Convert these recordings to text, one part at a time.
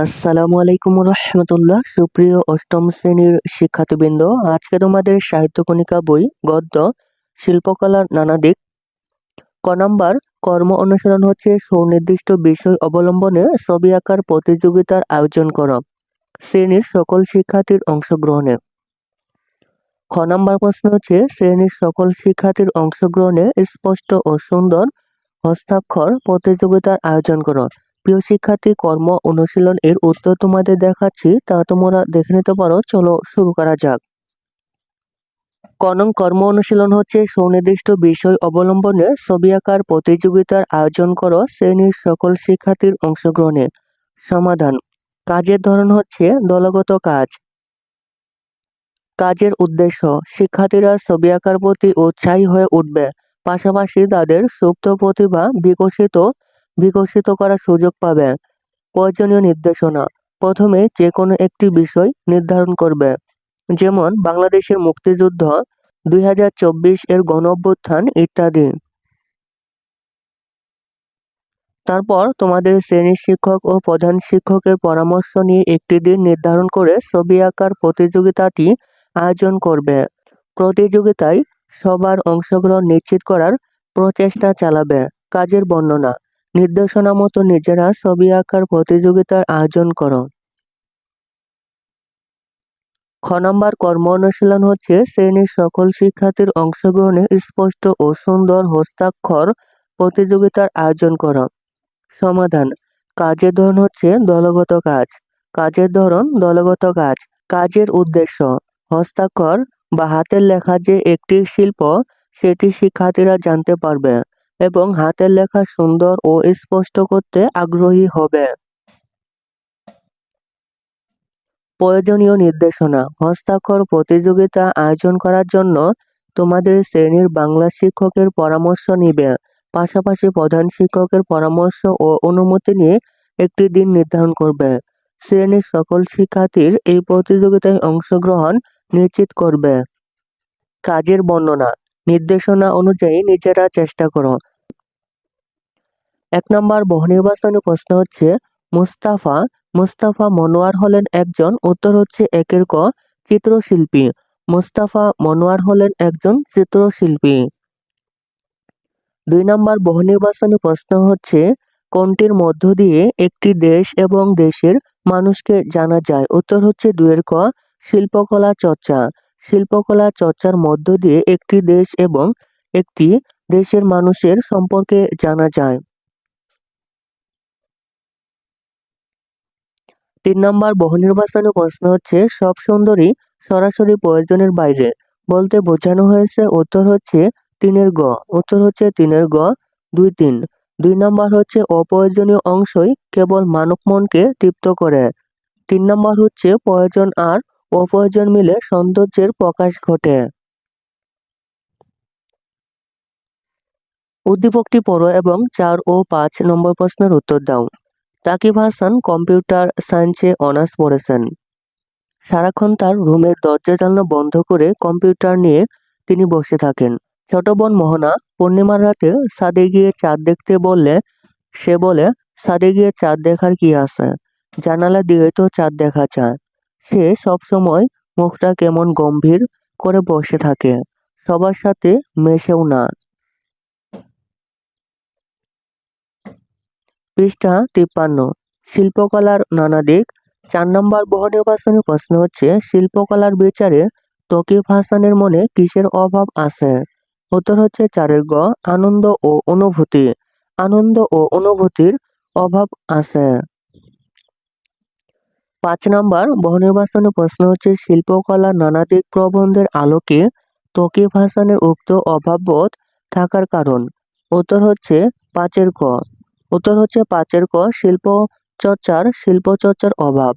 আসসালামু আলাইকুম রহমতুল্লাহ। সুপ্রিয় অষ্টম শ্রেণির শিক্ষার্থীবৃন্দ, আজকে তোমাদের সাহিত্য কণিকা বই, গদ্য, শিল্পকলার নানা দিক। ক নাম্বার, কর্ম অনুশীলন হচ্ছে সুনির্দিষ্ট বিষয় অবলম্বনে ছবি আঁকার প্রতিযোগিতার আয়োজন করা শ্রেণির সকল শিক্ষার্থীর অংশগ্রহণে। খ নাম্বার প্রশ্ন হচ্ছে, শ্রেণির সকল শিক্ষার্থীর অংশগ্রহণে স্পষ্ট ও সুন্দর হস্তাক্ষর প্রতিযোগিতার আয়োজন করো প্রিয় শিক্ষার্থী, কর্ম অনুশীলন এর উত্তর তোমাদের দেখাচ্ছি, তা তোমরা দেখে নিতে পারো। চলো শুরু করা যাক। কনং কর্ম অনুশীলন হচ্ছে সুনির্দিষ্ট বিষয় অবলম্বনে ছবি আঁকার প্রতিযোগিতার আয়োজন করো শ্রেণির সকল শিক্ষার্থীর অংশগ্রহণে। সমাধান। কাজের ধরন হচ্ছে দলগত কাজ। কাজের উদ্দেশ্য, শিক্ষার্থীরা ছবি আঁকার প্রতি উৎসাহী হয়ে উঠবে। পাশাপাশি তাদের সুপ্ত প্রতিভা বিকশিত বিকশিত করার সুযোগ পাবে। প্রয়োজনীয় নির্দেশনা। প্রথমে যে কোনো একটি বিষয় নির্ধারণ করবে। যেমন বাংলাদেশের মুক্তিযুদ্ধ, দুই হাজার চব্বিশ এর গণ অভ্যুত্থান ইত্যাদি। তারপর তোমাদের শ্রেণির শিক্ষক ও প্রধান শিক্ষকের পরামর্শ নিয়ে একটি দিন নির্ধারণ করে ছবি আঁকার প্রতিযোগিতাটি আয়োজন করবে। প্রতিযোগিতায় সবার অংশগ্রহণ নিশ্চিত করার প্রচেষ্টা চালাবে। কাজের বর্ণনা। নির্দেশনা মতো নিজেরা ছবি আঁকার প্রতিযোগিতার আয়োজন করো। খ নম্বর কর্ম অনুশীলন হচ্ছে শ্রেণির সকল শিক্ষার্থীর অংশগ্রহণে স্পষ্ট ও সুন্দর হস্তাক্ষর প্রতিযোগিতার আয়োজন করা। সমাধান, কাজের ধরন হচ্ছে দলগত কাজ। কাজের ধরন দলগত কাজ। কাজের উদ্দেশ্য, হস্তাক্ষর বা হাতের লেখা যে একটি শিল্প, সেটি শিক্ষার্থীরা জানতে পারবে। এবং হাতের লেখা সুন্দর ও স্পষ্ট করতে আগ্রহী হবে। প্রয়োজনীয় নির্দেশনা। হস্তাক্ষর প্রতিযোগিতা আয়োজন করার জন্য তোমাদের শ্রেণির বাংলা শিক্ষকের পরামর্শ নিবে। পাশাপাশি প্রধান শিক্ষকের পরামর্শ ও অনুমতি নিয়ে একটি দিন নির্ধারণ করবে। শ্রেণির সকল শিক্ষার্থীর এই প্রতিযোগিতায় অংশগ্রহণ নিশ্চিত করবে। কাজের বর্ণনা। নির্দেশনা অনুযায়ী নিজেরা চেষ্টা করো। এক নম্বর বহুনির্বাচনী প্রশ্ন হচ্ছে, মুস্তাফা মুস্তাফা মনোয়ার হলেন একজন, উত্তর হচ্ছে একের ক, চিত্রশিল্পী। মুস্তাফা মনোয়ার হলেন একজন, চিত্রশিল্পী। দুই নম্বর বহুনির্বাচনী প্রশ্ন হচ্ছে, কোনটির মধ্য দিয়ে একটি দেশ এবং দেশের মানুষকে জানা যায়? উত্তর হচ্ছে দুয়ের ক, শিল্পকলা চর্চা। শিল্পকলা চর্চার মধ্য দিয়ে একটি দেশ এবং একটি দেশের মানুষের সম্পর্কে জানা যায়। তিন নম্বর বহুনির্বাচনী প্রশ্ন হচ্ছে, সব সুন্দরী সরাসরি প্রয়োজনের বাইরে। বলতে বোঝানো হয়েছে, উত্তর হচ্ছে তিনের গ। উত্তর হচ্ছে তিনের গ, দুই তিন। দুই নম্বর হচ্ছে, অপ্রয়োজনীয় অংশই কেবল মানব মনকে তৃপ্ত করে। তিন নম্বর হচ্ছে, প্রয়োজন আর অপ্রয়োজন মিলে সৌন্দর্যের প্রকাশ ঘটে। উদ্দীপকটি পড়ো এবং চার ও পাঁচ নম্বর প্রশ্নের উত্তর দাও। তাকিব হাসান কম্পিউটার সায়েন্সে অনার্স পড়েছেন। সারাক্ষণ তার রুমের দরজা জানলা বন্ধ করে কম্পিউটার নিয়ে তিনি বসে থাকেন। ছোট বোন মোহনা পূর্ণিমার রাতে সাদে গিয়ে চাঁদ দেখতে বললে, সে বলে সাদে গিয়ে চাঁদ দেখার কি আছে? জানালা দিয়ে তো চাঁদ দেখা যায়। সে সবসময় মুখটা কেমন গম্ভীর করে বসে থাকে। সবার সাথে মেশেও না। পৃষ্ঠা তিপ্পান্ন। শিল্পকলার নানা দিক। চার নম্বর বহুনির্বাচনী প্রশ্ন হচ্ছে, শিল্পকলার বিচারে তকিব হাসানের মনে কিসের অভাব আছে? উত্তর হচ্ছে, চারের গ, আনন্দ ও অনুভূতি। আনন্দ ও অনুভূতির অভাব আছে। পাঁচ নম্বর বহুনির্বাচনী প্রশ্ন হচ্ছে, শিল্পকলা নানা দিক প্রবন্ধের আলোকে তকিব হাসানের উক্ত অভাববোধ থাকার কারণ। উত্তর হচ্ছে পাঁচের ক। উত্তর হচ্ছে পাঁচের ক শিল্প চর্চার শিল্প চর্চার অভাব।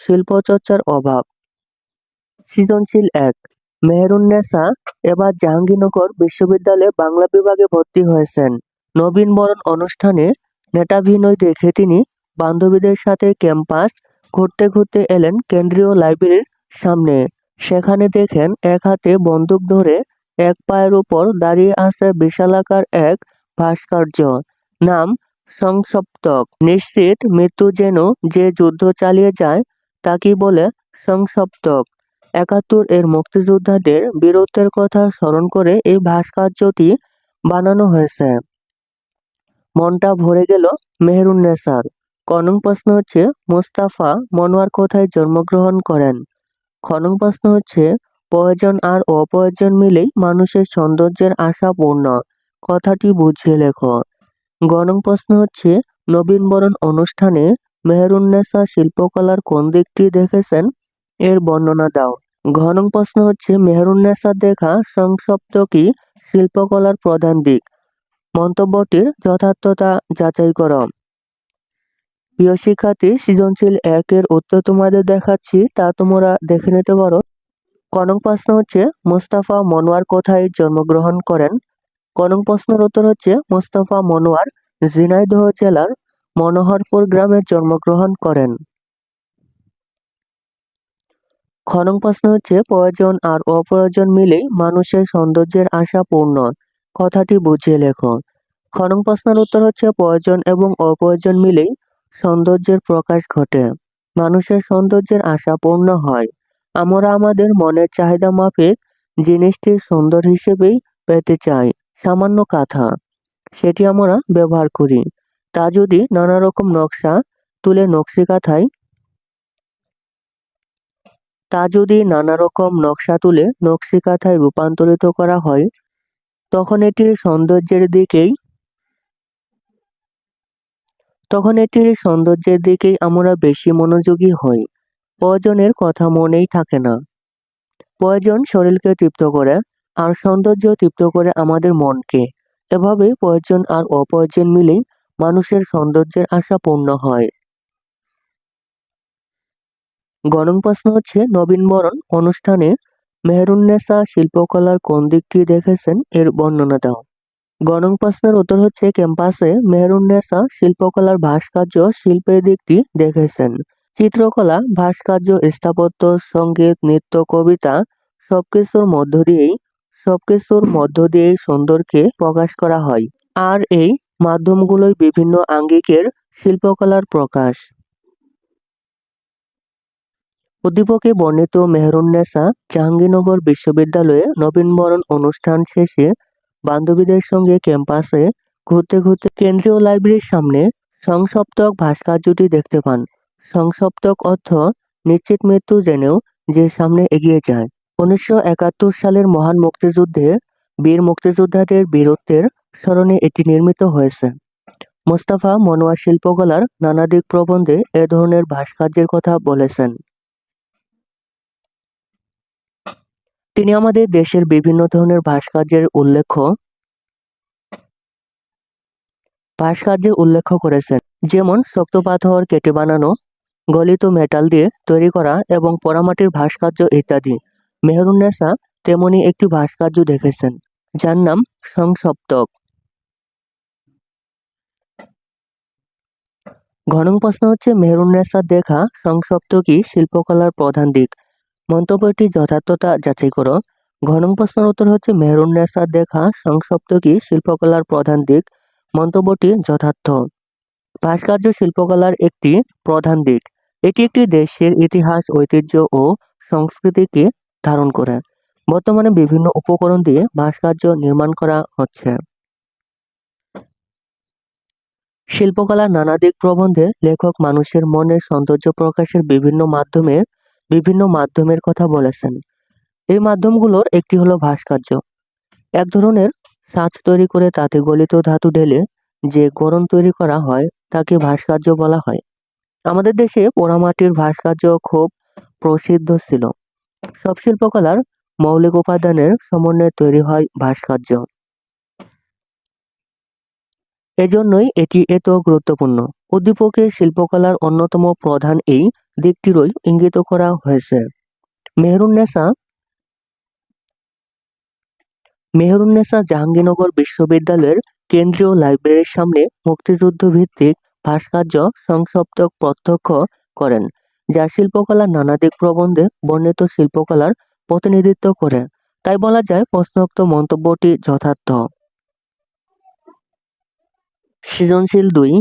শিল্প চর্চার অভাব। সৃজনশীল এক। মেহেরুন্নেসা এবার জাহাঙ্গীরনগর বিশ্ববিদ্যালয়ে বাংলা বিভাগে ভর্তি হয়েছেন। নবীন বরণ অনুষ্ঠানে নেটাভিনয় দেখে তিনি বান্ধবীদের সাথে ক্যাম্পাস ঘুরতে ঘুরতে এলেন কেন্দ্রীয় লাইব্রেরির সামনে। সেখানে দেখেন এক হাতে বন্দুক ধরে এক পায়ের উপর দাঁড়িয়ে আছে বিশালাকার এক ভাস্কর্য। নাম সংসপ্তক। নিশ্চিত মৃত্যু যেন যে যুদ্ধ চালিয়ে যায় তাকেই বলে সংসপ্তক। একাত্তর এর মুক্তিযোদ্ধাদের বীরত্বের কথা স্মরণ করে এই ভাস্কর্যটি বানানো হয়েছে। মনটা ভরে গেল মেহেরুন্নেসার কনং প্রশ্ন হচ্ছে, মোস্তাফা মনোয়ার কোথায় জন্মগ্রহণ করেন? খনং প্রশ্ন হচ্ছে প্রয়োজন আর অপ্রয়োজন মিলেই মানুষের সৌন্দর্যের আশা পূর্ণ। কথাটি বুঝিয়ে লেখো। গণং প্রশ্ন হচ্ছে, নবীনবরণ অনুষ্ঠানে মেহেরুন্নেসা শিল্পকলার কোন দিকটি দেখেছেন? এর বর্ণনা দাও। ঘনং প্রশ্ন হচ্ছে মেহেরুন্নেসার দেখা সংসপ্তকী শিল্পকলার প্রধান দিক? মন্তব্যটির যথার্থতা যাচাই করো। প্রিয় শিক্ষার্থী, সৃজনশীল একের উত্তর তোমাদের দেখাচ্ছি, তা তোমরা দেখে নিতে পারো। কনক প্রশ্ন হচ্ছে, মোস্তাফা মনোয়ার কোথায় জন্মগ্রহণ করেন? কনক প্রশ্নের উত্তর হচ্ছে, মোস্তাফা মনোয়ার, ঝিনাইদহ জেলার মনোহরপুর গ্রামে জন্মগ্রহণ করেন। খনং প্রশ্ন হচ্ছে, প্রয়োজন আর অপ্রয়োজন মিলেই মানুষের সৌন্দর্যের আশা পূর্ণ। কথাটি বুঝিয়ে লেখো। খনং প্রশ্নের উত্তর হচ্ছে, প্রয়োজন এবং অপ্রয়োজন মিলেই সৌন্দর্যের প্রকাশ ঘটে। মানুষের সৌন্দর্যের আশা পূর্ণ হয়। আমরা আমাদের মনের চাহিদা মাফিক জিনিসটির সুন্দর হিসেবেই পেতে চাই। সামান্য কাঁথা। সেটি আমরা ব্যবহার করি। তা যদি নানা রকম নকশা তুলে নকশি কাঁথায়, তা যদি নানা রকম নকশা তুলে নকশি কাঁথায় রূপান্তরিত করা হয়, তখন এটির সৌন্দর্যের দিকেই তখন এটির সৌন্দর্যের দিকেই আমরা বেশি মনোযোগী হই। প্রয়োজনের কথা মনেই থাকে না। প্রয়োজন শরীরকে তৃপ্ত করে আর সৌন্দর্য তৃপ্ত করে আমাদের মনকে। এভাবে প্রয়োজন আর অপ্রয়োজন মিলেই মানুষের সৌন্দর্যের আশা পূর্ণ হয়। গণং প্রশ্ন হচ্ছে নবীনবরণ অনুষ্ঠানে মেহরুন্নেসা শিল্পকলার কোন দিকটি দেখেছেন? এর বর্ণনা দাও। গণং প্রশ্নের উত্তর হচ্ছে ক্যাম্পাসে মেহরুন্নেসা শিল্পকলার ভাস্কর্য শিল্পের দিকটি দেখেছেন। চিত্রকলা, ভাস্কর্য, স্থাপত্য, সংগীত, নৃত্য, কবিতা সবকিছুর মধ্য দিয়েই, সবকিছুর মধ্য দিয়েই সুন্দরকে প্রকাশ করা হয়। আর এই মাধ্যমগুলোই বিভিন্ন আঙ্গিকের শিল্পকলার প্রকাশ। উদ্দীপকে বর্ণিত মেহরুন্নেসা জাহাঙ্গীরনগর বিশ্ববিদ্যালয়ে নবীনবরণ অনুষ্ঠান শেষে বান্ধবীদের সঙ্গে ক্যাম্পাসে ঘুরতে ঘুরতে কেন্দ্রীয় লাইব্রেরির সামনে সংসপ্তক ভাস্কর্যটি দেখতে পান। সংসপ্তক অর্থ নিশ্চিত মৃত্যু জেনেও যে সামনে এগিয়ে যায়। উনিশশো একাত্তর সালের মহান মুক্তিযুদ্ধে, বীর মুক্তিযোদ্ধাদের বীরত্বের স্মরণে এটি নির্মিত হয়েছে। মোস্তাফা মনোয়া শিল্পকলার নানা দিক প্রবন্ধে এ ধরনের ভাস্কর্যের কথা বলেছেন। তিনি আমাদের দেশের বিভিন্ন ধরনের ভাস্কর্যের উল্লেখ ভাস্কর্যের উল্লেখ করেছেন। যেমন, শক্ত পাথর, কেটে বানানো, গলিত মেটাল দিয়ে তৈরি করা এবং পোড়ামাটির ভাস্কর্য ইত্যাদি। মেহরুন্নেসা তেমনি একটি ভাস্কর্য দেখেছেন, যার নাম সংসপ্তক। ঘনং প্রশ্ন হচ্ছে মেহরুন্নেসার দেখা সংসপ্তকই শিল্পকলার প্রধান দিক। মন্তব্যটি যথার্থতা যাচাই করো। ঘনং প্রশ্নের উত্তর হচ্ছে মেহরুন্নেসার দেখা সংসপ্তকই শিল্পকলার প্রধান দিক। মন্তব্যটি যথার্থ। ভাস্কর্য শিল্পকলার একটি প্রধান দিক। এটি একটি দেশের ইতিহাস, ঐতিহ্য ও সংস্কৃতিকে ধারণ করে। বর্তমানে বিভিন্ন উপকরণ দিয়ে ভাস্কর্য নির্মাণ করা হচ্ছে। শিল্পকলার নানা দিক প্রবন্ধে লেখক মানুষের মনের সৌন্দর্য প্রকাশের বিভিন্ন মাধ্যমের বিভিন্ন মাধ্যমের কথা বলেছেন। এই মাধ্যমগুলোর একটি হলো ভাস্কর্য। এক ধরনের ছাঁচ তৈরি করে তাতে গলিত ধাতু ঢেলে যে গরম তৈরি করা হয়, তাকে ভাস্কর্য বলা হয়। আমাদের দেশে পোড়ামাটির ভাস্কর্য খুব প্রসিদ্ধ ছিল। সব শিল্পকলার মৌলিক উপাদানের সমন্বয়ে তৈরি হয় ভাস্কর্য। এজন্যই এটি এত গুরুত্বপূর্ণ। উদ্দীপকের শিল্পকলার অন্যতম প্রধান এই দিকটিরই ইঙ্গিত করা হয়েছে। মেহরুন্নেসা মেহরুন্নেসা জাহাঙ্গীরনগর বিশ্ববিদ্যালয়ের কেন্দ্রীয় লাইব্রেরির সামনে মুক্তিযুদ্ধ ভিত্তিক ভাস্কর্য সংসপ্তক প্রত্যক্ষ করেন, যা শিল্পকলার নানা দিক প্রবন্ধে বর্ণিত শিল্পকলার প্রতিনিধিত্ব করে। তাই বলা যায়, প্রশ্নোক্ত মন্তব্যটি যথার্থ। সৃজনশীল দুই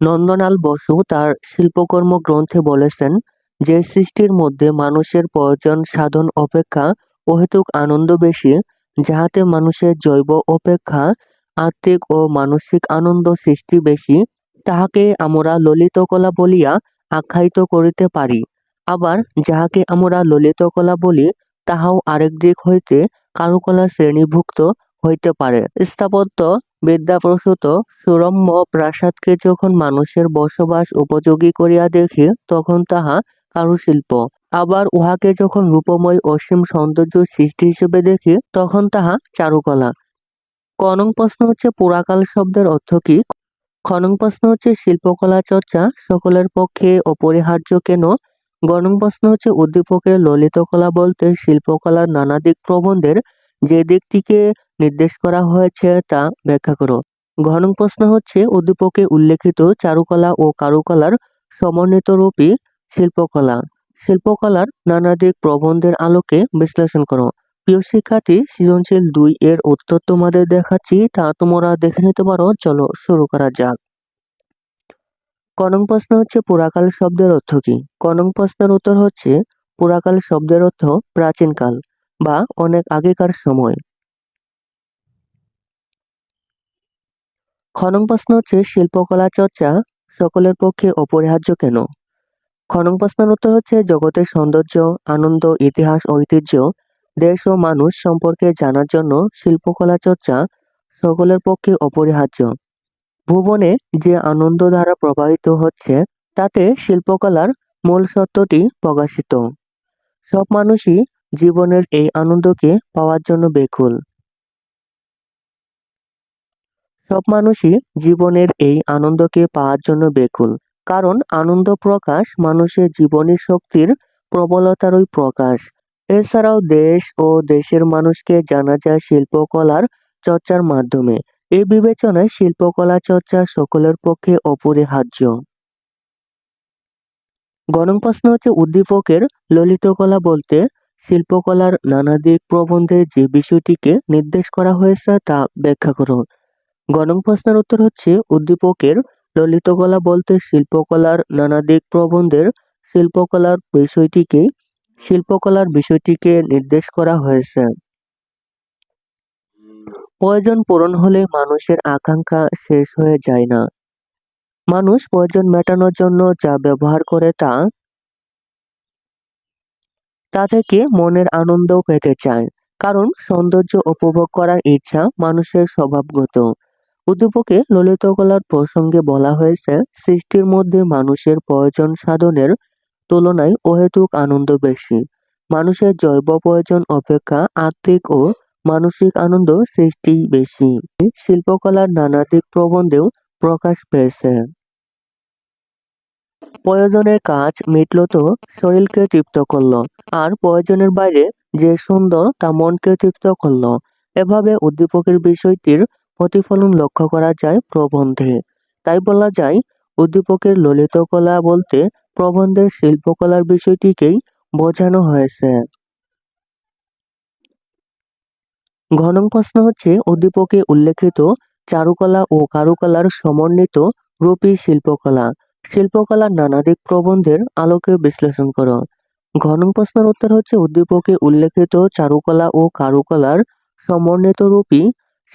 নন্দলাল বসু তার শিল্পকর্ম গ্রন্থে বলেছেন যে সৃষ্টির মধ্যে মানুষের প্রয়োজন সাধন অপেক্ষা অহেতুক আনন্দ বেশি, যাহাতে মানুষের জৈব অপেক্ষা, আত্মিক ও মানসিক আনন্দ সৃষ্টি বেশি, তাহাকে আমরা ললিত কলা বলিয়া আখ্যায়িত করিতে পারি। আবার যাহাকে আমরা ললিত কলা বলি, তাহাও আরেক দিক হইতে কারুকলা শ্রেণীভুক্ত হইতে পারে। স্থাপত্য বিদ্যাপ্রসূত সুরম্য প্রাসাদকে যখন মানুষের বসবাস উপযোগী করিয়া দেখি, তখন তাহা কারুশিল্প। আবার উহাকে যখন রূপময় অসীম সৌন্দর্য সৃষ্টি হিসেবে দেখি, তখন তাহা চারুকলা। কনং প্রশ্ন হচ্ছে পুরাকাল শব্দের অর্থ কি? খনং প্রশ্ন হচ্ছে শিল্পকলা চর্চা, সকলের পক্ষে অপরিহার্য কেন? গণং প্রশ্ন হচ্ছে উদ্দীপকের ললিত কলা বলতে শিল্পকলার নানা দিক প্রবন্ধের যে দিকটিকে নির্দেশ করা হয়েছে তা ব্যাখ্যা করো। ঘনং প্রশ্ন হচ্ছে, উদ্দীপকে উল্লেখিত চারুকলা ও কারুকলার সমন্বিত রূপী শিল্পকলা। শিল্পকলার নানা দিক প্রবন্ধের আলোকে বিশ্লেষণ করো। প্রিয় শিক্ষার্থী, সৃজনশীল দুই এর উত্তর তোমাদের দেখাচ্ছি, তা তোমরা দেখে নিতে পারো। চলো শুরু করা যাক। কনং প্রশ্ন হচ্ছে, পুরাকাল শব্দের অর্থ কি? কনং প্রশ্নের উত্তর হচ্ছে, পুরাকাল শব্দের অর্থ প্রাচীনকাল। বা অনেক আগেকার সময়। খনং প্রশ্ন হচ্ছে, শিল্পকলা চর্চা সকলের পক্ষে অপরিহার্য কেন? খনং প্রশ্নের উত্তর হচ্ছে, জগতের সৌন্দর্য, আনন্দ, ইতিহাস, ঐতিহ্য, দেশ ও মানুষ সম্পর্কে জানার জন্য শিল্পকলা চর্চা সকলের পক্ষে অপরিহার্য। ভুবনে যে আনন্দ ধারা প্রবাহিত হচ্ছে, তাতে শিল্পকলার মূল সত্যটি প্রকাশিত। সব মানুষই জীবনের এই আনন্দকে পাওয়ার জন্য বেকুল। সব মানুষই জীবনের এই আনন্দকে পাওয়ার জন্য বেকুল, কারণ আনন্দ প্রকাশ মানুষের জীবনী শক্তির প্রবলতারই প্রকাশ। এছাড়াও দেশ ও দেশের মানুষকে জানা যায় শিল্পকলার চর্চার মাধ্যমে। এই বিবেচনায় শিল্পকলা চর্চা সকলের পক্ষে অপরিহার্য। গণং প্রশ্ন হচ্ছে, উদ্দীপকের ললিত কলা বলতে শিল্পকলার নানা দিক প্রবন্ধে যে বিষয়টিকে নির্দেশ করা হয়েছে তা ব্যাখ্যা করুন। গণং প্রশ্নের উত্তর হচ্ছে, উদ্দীপকের ললিত কলা বলতে শিল্পকলার নানা দিক প্রবন্ধের শিল্পকলার বিষয়টিকে শিল্পকলার বিষয়টিকে নির্দেশ করা হয়েছে। প্রয়োজন পূরণ হলে মানুষের আকাঙ্ক্ষা শেষ হয়ে যায় না। মানুষ প্রয়োজন মেটানোর জন্য যা ব্যবহার করে তা তা থেকে মনের আনন্দ পেতে চায়, কারণ সৌন্দর্য উপভোগ করার ইচ্ছা মানুষের স্বভাবগত। উদ্দীপকে ললিত কলার প্রসঙ্গে বলা হয়েছে, সৃষ্টির মধ্যে মানুষের প্রয়োজন সাধনের তুলনায় অহেতুক আনন্দ বেশি। মানুষের জৈব প্রয়োজন অপেক্ষা আত্মিক ও মানসিক আনন্দ সৃষ্টি বেশি। শিল্পকলার নানা দিক প্রবন্ধেও প্রকাশ পেয়েছে। প্রয়োজনের কাজ মিটল তো শরীরকে তৃপ্ত করল, আর প্রয়োজনের বাইরে যে সুন্দর তা মনকে তৃপ্ত করল। এভাবে উদ্দীপকের বিষয়টির প্রতিফলন লক্ষ্য করা যায় প্রবন্ধে। তাই বলা যায়, উদ্দীপকের ললিত কলা বলতে প্রবন্ধের শিল্পকলার বিষয়টিকেই বোঝানো হয়েছে। ঘনং প্রশ্ন হচ্ছে, উদ্দীপকে উল্লেখিত চারুকলা ও কারুকলার সমন্বিত রূপী শিল্পকলা শিল্পকলার নানা দিক প্রবন্ধের আলোকে বিশ্লেষণ করো। ঘনং প্রশ্নের উত্তর হচ্ছে উদ্দীপকে উল্লেখিত চারুকলা ও কারুকলার সমন্বিত রূপী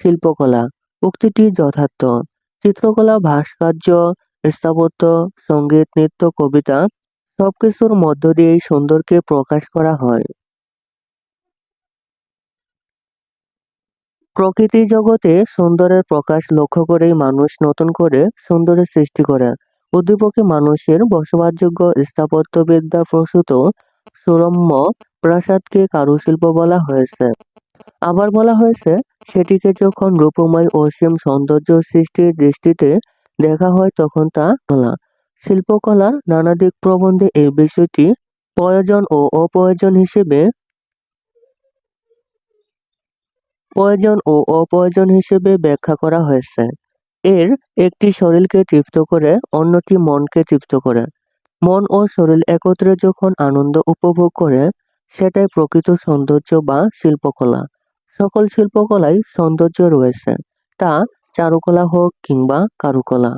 শিল্পকলা। উক্তিটি যথার্থ। চিত্রকলা, ভাস্কর্য, স্থাপত্য, সংগীত, নৃত্য, কবিতা সবকিছুর মধ্য দিয়ে এই সুন্দরকে প্রকাশ করা হয়। প্রকৃতি জগতে সুন্দরের প্রকাশ লক্ষ্য করেই মানুষ নতুন করে সুন্দরের সৃষ্টি করে। উদ্দীপকে মানুষের বসবাসযোগ্য স্থাপত্যবিদ্যা প্রসূত সুরম্য প্রাসাদকে কারুশিল্প বলা হয়েছে। আবার বলা হয়েছে, সেটিকে যখন রূপময় অসীম সৌন্দর্য সৃষ্টির দৃষ্টিতে দেখা হয় তখন তা কলা। শিল্পকলার নানা দিক প্রবন্ধে এই বিষয়টি প্রয়োজন ও অপ্রয়োজন হিসেবে প্রয়োজন ও অপ্রয়োজন হিসেবে ব্যাখ্যা করা হয়েছে। এর একটি শরীরকে তৃপ্ত করে, অন্যটি মনকে তৃপ্ত করে। মন ও শরীর একত্রে যখন আনন্দ উপভোগ করে, সেটাই প্রকৃত সৌন্দর্য বা শিল্পকলা। সকল শিল্পকলায় সৌন্দর্য রয়েছে, তা চারুকলা হোক কিংবা কারুকলা।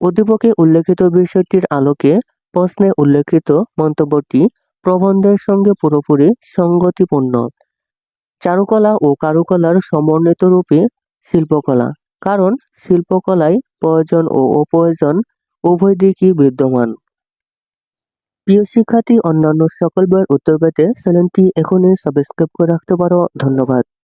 উদ্দীপকে উল্লেখিত বিষয়টির আলোকে প্রশ্নে উল্লেখিত মন্তব্যটি প্রবন্ধের সঙ্গে পুরোপুরি সঙ্গতিপূর্ণ। চারুকলা ও কারুকলার সমন্বিত রূপে শিল্পকলা। কারণ শিল্পকলায় প্রয়োজন ও অপ্রয়োজন উভয় দিকই বিদ্যমান। প্রিয় শিক্ষার্থী, অন্যান্য সকল বইয়ের উত্তর পেতে চ্যানেলটি এখনই সাবস্ক্রাইব করে রাখতে পারো। ধন্যবাদ।